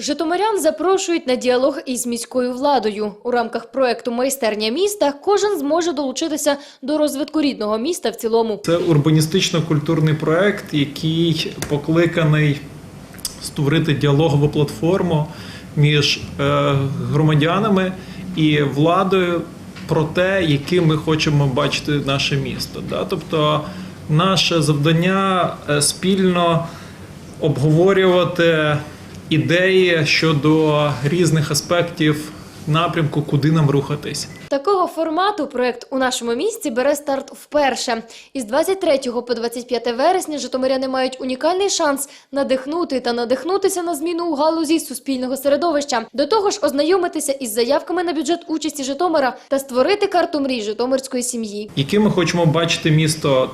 Житомирян запрошують на діалог із міською владою. У рамках проекту Майстерня міста кожен зможе долучитися до розвитку рідного міста в цілому. Це урбаністично-культурний проект, який покликаний створити діалогову платформу між е, громадянами і владою про те, яким ми хочемо бачити наше місто. Тобто, наше завдання е, спільно обговорювати ідеї щодо різних аспектів напрямку, куди нам рухатись. Такого формату проект у нашому місті бере старт вперше. Із 23 по 25 вересня житомиряни мають унікальний шанс надихнути та надихнутися на зміну у галузі суспільного середовища. До того ж, ознайомитися із заявками на бюджет участі Житомира та створити карту мрій житомирської сім'ї. Яким ми хочемо бачити місто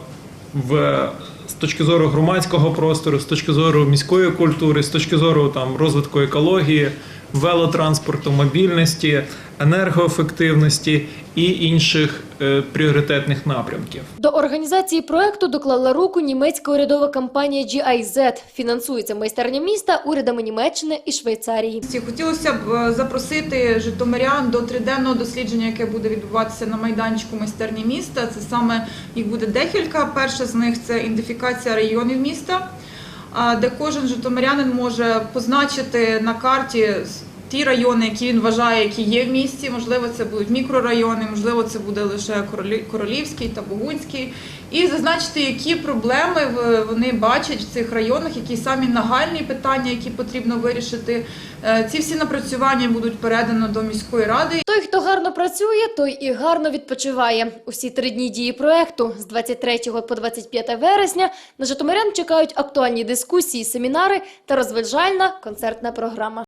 в з точки зору громадського простору, з точки зору міської культури, з точки зору там розвитку екології, велотранспорту, мобільності, енергоефективності і інших е, пріоритетних напрямків. До організації проекту доклала руку німецька урядова компанія GIZ. Фінансується майстерня міста урядами Німеччини і Швейцарії. Хотілося б е, запросити житомирян до триденного дослідження, яке буде відбуватися на майданчику майстерні міста. Це саме їх буде декілька. Перше з них це ідентифікація районів міста, де кожен житомирянин може позначити на карті ті райони, які він вважає, які є в місті. Можливо, це будуть мікрорайони, можливо, це буде лише Королі- Королівський та Богунський. І зазначити, які проблеми вони бачать в цих районах, які самі нагальні питання, які потрібно вирішити. Е, Ці всі напрацювання будуть передано до міської ради. Той, хто гарно працює, той і гарно відпочиває. Усі три дні дії проекту з 23 по 25 вересня на житомирян чекають актуальні дискусії, семінари та розважальна концертна програма.